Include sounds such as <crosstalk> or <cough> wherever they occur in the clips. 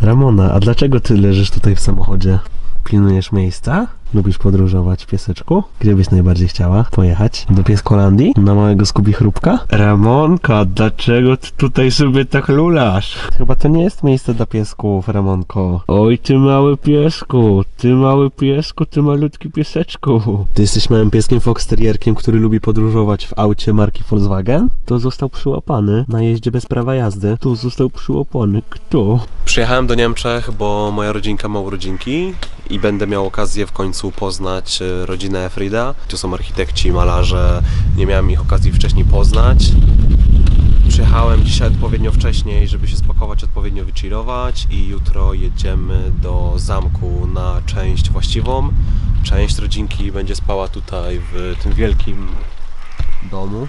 Ramona, a dlaczego ty leżysz tutaj w samochodzie? Pilnujesz miejsca? Lubisz podróżować, pieseczku? Gdzie byś najbardziej chciała pojechać? Do Pieskolandii? Na małego Skubi Chrupka? Ramonka, dlaczego ty tutaj sobie tak lulasz? Chyba to nie jest miejsce dla piesków, Ramonko. Oj, ty mały piesku, ty mały piesku, ty malutki pieseczku. Ty jesteś małym pieskiem foxterierkiem, który lubi podróżować w aucie marki Volkswagen? To został przyłapany na jeździe bez prawa jazdy. Tu został przyłapany. Kto? Przyjechałem do Niemczech, bo moja rodzinka ma urodzinki i będę miał okazję w końcu poznać e, rodzinę Efrida. To są architekci, malarze, nie miałem ich okazji wcześniej poznać. Przyjechałem dzisiaj odpowiednio wcześniej, żeby się spakować, odpowiednio wychillować i jutro jedziemy do zamku na część właściwą. Część rodzinki będzie spała tutaj w tym wielkim domu.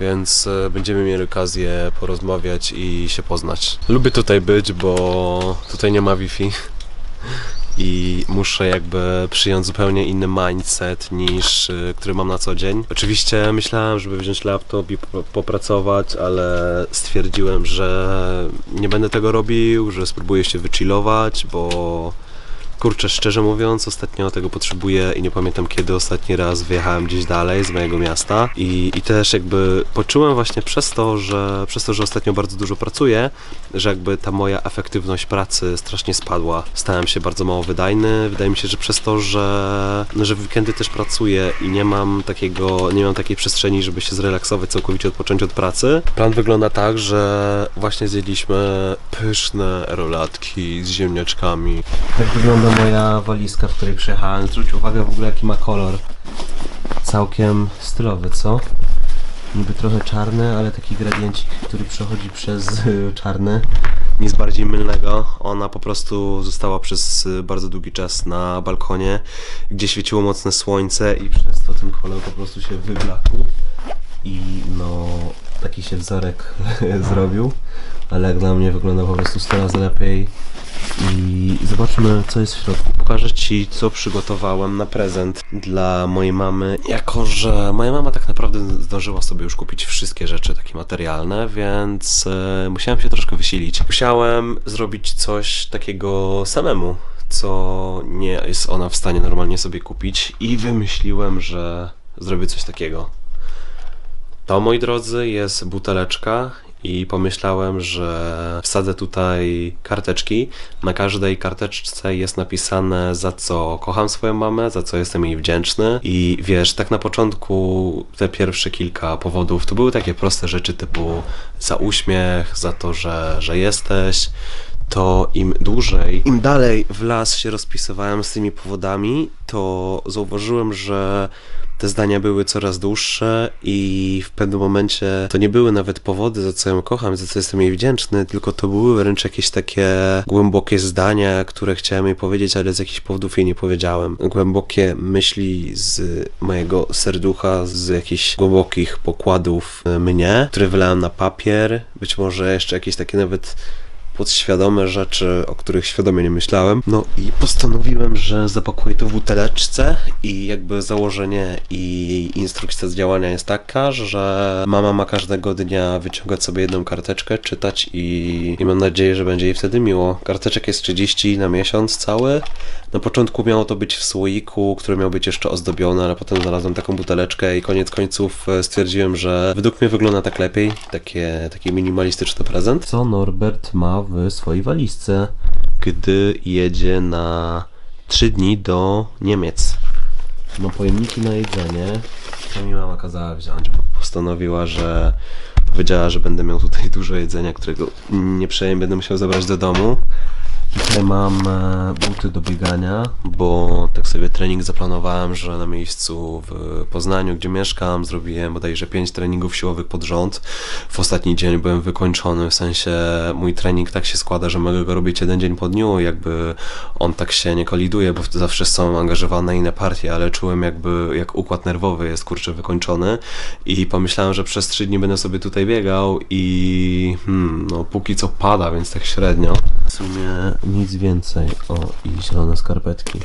Więc e, będziemy mieli okazję porozmawiać i się poznać. Lubię tutaj być, bo tutaj nie ma Wi-Fi i muszę jakby przyjąć zupełnie inny mindset niż y, który mam na co dzień. Oczywiście myślałem, żeby wziąć laptop i po- popracować, ale stwierdziłem, że nie będę tego robił, że spróbuję się wychillować, bo kurczę, szczerze mówiąc, ostatnio tego potrzebuję i nie pamiętam kiedy ostatni raz wyjechałem gdzieś dalej z mojego miasta i, i też jakby poczułem właśnie przez to, że przez to, że ostatnio bardzo dużo pracuję, że jakby ta moja efektywność pracy strasznie spadła. Stałem się bardzo mało wydajny. Wydaje mi się, że przez to, że, no, że w weekendy też pracuję i nie mam takiego, nie mam takiej przestrzeni, żeby się zrelaksować, całkowicie odpocząć od pracy. Plan wygląda tak, że właśnie zjedliśmy pyszne rolatki z ziemniaczkami. Tak wygląda moja walizka, w której przyjechałem. Zwróć uwagę w ogóle jaki ma kolor. Całkiem stylowy, co? Niby trochę czarny, ale taki gradiencik, który przechodzi przez y, czarny. Nic bardziej mylnego. Ona po prostu została przez y, bardzo długi czas na balkonie, gdzie świeciło mocne słońce i przez to ten kolor po prostu się wyblakł. I no, taki się wzorek <laughs> zrobił. Ale jak dla mnie wygląda po prostu 100 razy lepiej. I zobaczmy, co jest w środku. Pokażę Ci, co przygotowałem na prezent dla mojej mamy. Jako, że moja mama tak naprawdę zdążyła sobie już kupić wszystkie rzeczy takie materialne, więc e, musiałem się troszkę wysilić. Musiałem zrobić coś takiego samemu, co nie jest ona w stanie normalnie sobie kupić. I wymyśliłem, że zrobię coś takiego. To, moi drodzy, jest buteleczka i pomyślałem, że wsadzę tutaj karteczki. Na każdej karteczce jest napisane, za co kocham swoją mamę, za co jestem jej wdzięczny. I wiesz, tak na początku te pierwsze kilka powodów to były takie proste rzeczy typu za uśmiech, za to, że, że jesteś. To im dłużej, im dalej w las się rozpisywałem z tymi powodami, to zauważyłem, że te zdania były coraz dłuższe i w pewnym momencie to nie były nawet powody, za co ją kocham, za co jestem jej wdzięczny, tylko to były wręcz jakieś takie głębokie zdania, które chciałem jej powiedzieć, ale z jakichś powodów jej nie powiedziałem. Głębokie myśli z mojego serducha, z jakichś głębokich pokładów e, mnie, które wylałem na papier, być może jeszcze jakieś takie nawet podświadome rzeczy, o których świadomie nie myślałem. No i postanowiłem, że zapakuję to w buteleczce i jakby założenie i instrukcja z działania jest taka, że mama ma każdego dnia wyciągać sobie jedną karteczkę, czytać i, i mam nadzieję, że będzie jej wtedy miło. Karteczek jest 30 na miesiąc cały. Na początku miało to być w słoiku, który miał być jeszcze ozdobiony, ale potem znalazłem taką buteleczkę i koniec końców e, stwierdziłem, że według mnie wygląda tak lepiej. Takie, taki minimalistyczny prezent. Co Norbert ma w swojej walizce, gdy jedzie na 3 dni do Niemiec? No pojemniki na jedzenie. To mi mama kazała wziąć, bo postanowiła, że powiedziała, że będę miał tutaj <laughs> dużo jedzenia, którego nie przejem, będę musiał zabrać do domu. Tutaj mam e, buty do biegania, bo tak sobie trening zaplanowałem, że na miejscu w Poznaniu, gdzie mieszkam, zrobiłem bodajże 5 treningów siłowych pod rząd. W ostatni dzień byłem wykończony, w sensie mój trening tak się składa, że mogę go robić jeden dzień po dniu, jakby on tak się nie koliduje, bo zawsze są angażowane inne partie, ale czułem jakby jak układ nerwowy jest kurczę wykończony i pomyślałem, że przez 3 dni będę sobie tutaj biegał i hmm, no póki co pada, więc tak średnio. W sumie nic więcej. O, i zielone skarpetki.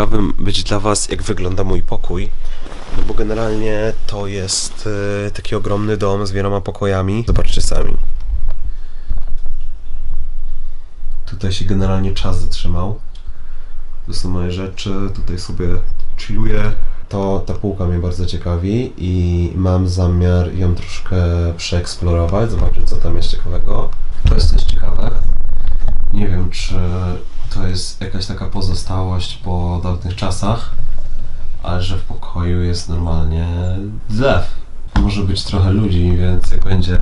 Ciekawym być dla Was, jak wygląda mój pokój. No bo generalnie to jest e, taki ogromny dom z wieloma pokojami. Zobaczcie sami. Tutaj się generalnie czas zatrzymał. To są moje rzeczy, tutaj sobie chilluję. To ta półka mnie bardzo ciekawi i mam zamiar ją troszkę przeeksplorować, zobaczyć co tam jest ciekawego. To jest coś ciekawe. Nie wiem, czy to jest jakaś taka pozostałość po dawnych czasach, ale że w pokoju jest normalnie zlew. Może być trochę ludzi, więc jak będzie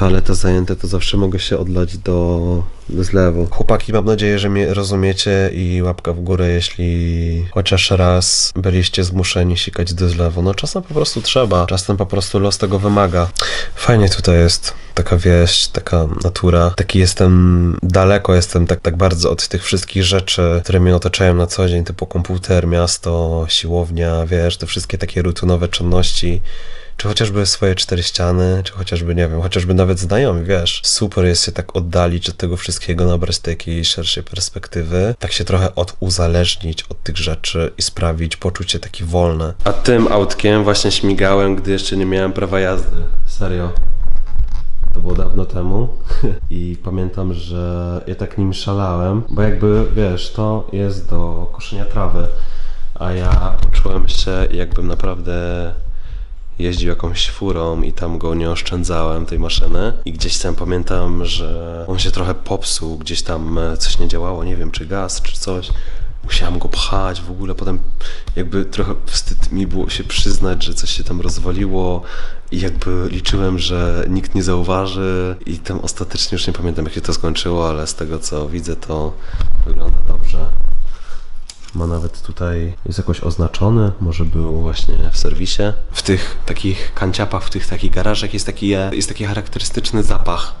toaleta zajęta, to zawsze mogę się odlać do, do zlewu. Chłopaki, mam nadzieję, że mnie rozumiecie i łapka w górę, jeśli chociaż raz byliście zmuszeni sikać do zlewu. No czasem po prostu trzeba, czasem po prostu los tego wymaga. Fajnie tutaj jest, taka wieś, taka natura. Taki jestem, daleko jestem tak, tak bardzo od tych wszystkich rzeczy, które mnie otaczają na co dzień, typu komputer, miasto, siłownia, wiesz, te wszystkie takie rutynowe czynności czy chociażby swoje cztery ściany, czy chociażby, nie wiem, chociażby nawet znajomi, wiesz. Super jest się tak oddalić od tego wszystkiego, nabrać takiej szerszej perspektywy, tak się trochę oduzależnić od tych rzeczy i sprawić poczucie takie wolne. A tym autkiem właśnie śmigałem, gdy jeszcze nie miałem prawa jazdy. Serio. To było dawno temu <laughs> i pamiętam, że ja tak nim szalałem, bo jakby, wiesz, to jest do koszenia trawy, a ja poczułem się jakbym naprawdę jeździł jakąś furą i tam go nie oszczędzałem, tej maszyny. I gdzieś tam pamiętam, że on się trochę popsuł, gdzieś tam e, coś nie działało, nie wiem, czy gaz, czy coś. Musiałem go pchać w ogóle, potem jakby trochę wstyd mi było się przyznać, że coś się tam rozwaliło i jakby liczyłem, że nikt nie zauważy i tam ostatecznie już nie pamiętam jak się to skończyło, ale z tego co widzę to wygląda dobrze. Ma nawet tutaj, jest jakoś oznaczony, może był właśnie w serwisie. W tych takich kanciapach, w tych takich garażach jest taki, jest taki charakterystyczny zapach.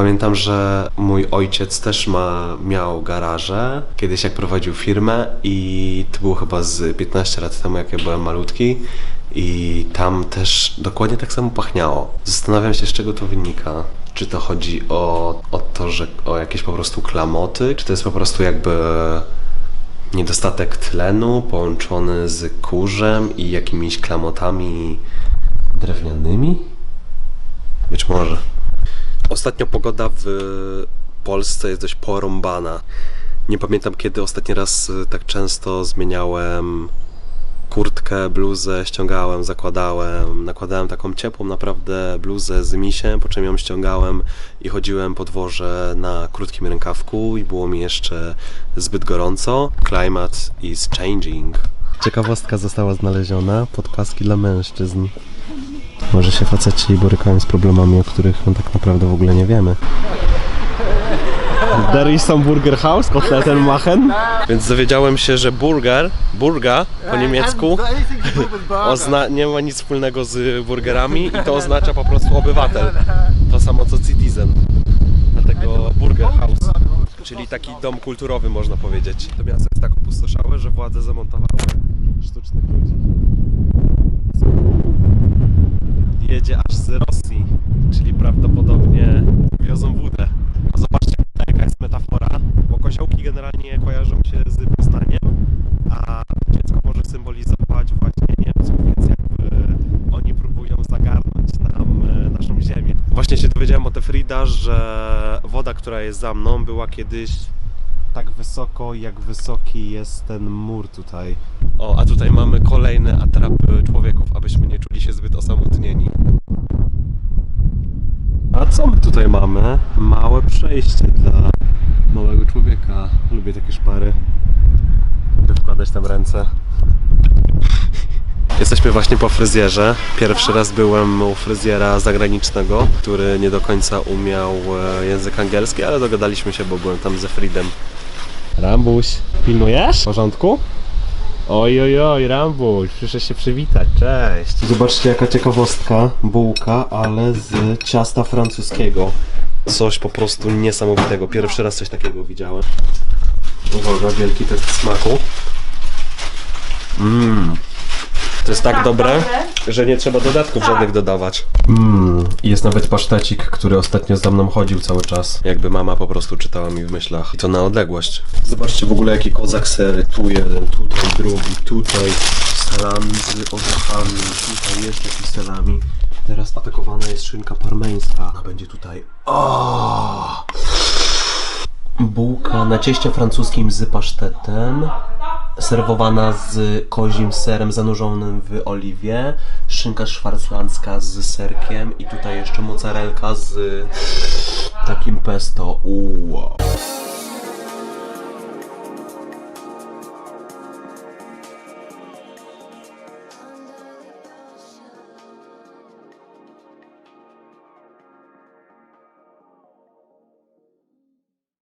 Pamiętam, że mój ojciec też ma, miał garaże, kiedyś jak prowadził firmę i to było chyba z 15 lat temu, jak ja byłem malutki i tam też dokładnie tak samo pachniało. Zastanawiam się, z czego to wynika. Czy to chodzi o, o to, że o jakieś po prostu klamoty, czy to jest po prostu jakby niedostatek tlenu połączony z kurzem i jakimiś klamotami drewnianymi? Być może. Ostatnio pogoda w Polsce jest dość porąbana. Nie pamiętam kiedy ostatni raz y, tak często zmieniałem kurtkę, bluzę, ściągałem, zakładałem. Nakładałem taką ciepłą naprawdę bluzę z misiem, po czym ją ściągałem i chodziłem po dworze na krótkim rękawku i było mi jeszcze zbyt gorąco. Climate is changing. Ciekawostka została znaleziona, podpaski dla mężczyzn. Może się faceci borykają z problemami, o których no tak naprawdę w ogóle nie wiemy. There is some burger house, kotleten machen. Więc dowiedziałem się, że burger, burga po niemiecku nie ma nic wspólnego z burgerami i to oznacza po prostu obywatel. To samo co citizen. Dlatego burger house. Czyli taki dom kulturowy można powiedzieć. To miasto jest tak opustoszałe, że władze zamontowały sztucznych ludzi. Jedzie aż z Rosji, czyli prawdopodobnie wiozą wódę. A zobaczcie tutaj jaka jest metafora, bo koziołki generalnie kojarzą się z Poznaniem, a dziecko może symbolizować właśnie Niemców, więc jakby oni próbują zagarnąć nam e, naszą ziemię. Właśnie się dowiedziałem od Frida, że woda, która jest za mną, była kiedyś tak wysoko, jak wysoki jest ten mur tutaj. O, a tutaj mamy kolejne atrapy człowieków, abyśmy nie czuli się zbyt osamotnieni. A co my tutaj mamy? Małe przejście dla małego człowieka. Lubię takie szpary. By wkładać tam ręce. Jesteśmy właśnie po fryzjerze. Pierwszy raz byłem u fryzjera zagranicznego, który nie do końca umiał e, język angielski, ale dogadaliśmy się, bo byłem tam ze Friedem. Rambuś, pilnujesz? W porządku? Oj, oj, oj, Rambuś, przyszedł się przywitać, cześć. Zobaczcie jaka ciekawostka, bułka, ale z ciasta francuskiego. Coś po prostu niesamowitego, pierwszy raz coś takiego widziałem. Uwaga, wielki test smaku. Mmm. To jest tak dobre, że nie trzeba dodatków żadnych dodawać. Mmm. I jest nawet pasztecik, który ostatnio za mną chodził cały czas. Jakby mama po prostu czytała mi w myślach. I to na odległość. Zobaczcie w ogóle jaki kozak sery. Tu jeden, tutaj drugi, tutaj salami z orzechami, tutaj jeszcze jakieś salami. Teraz atakowana jest szynka parmeńska. Ona będzie tutaj. O! Bułka na cieście francuskim z pasztetem. Serwowana z kozim serem zanurzonym w oliwie. Szynka szwarclandzka z serkiem. I tutaj jeszcze mozzarelka z takim pesto. Uuu.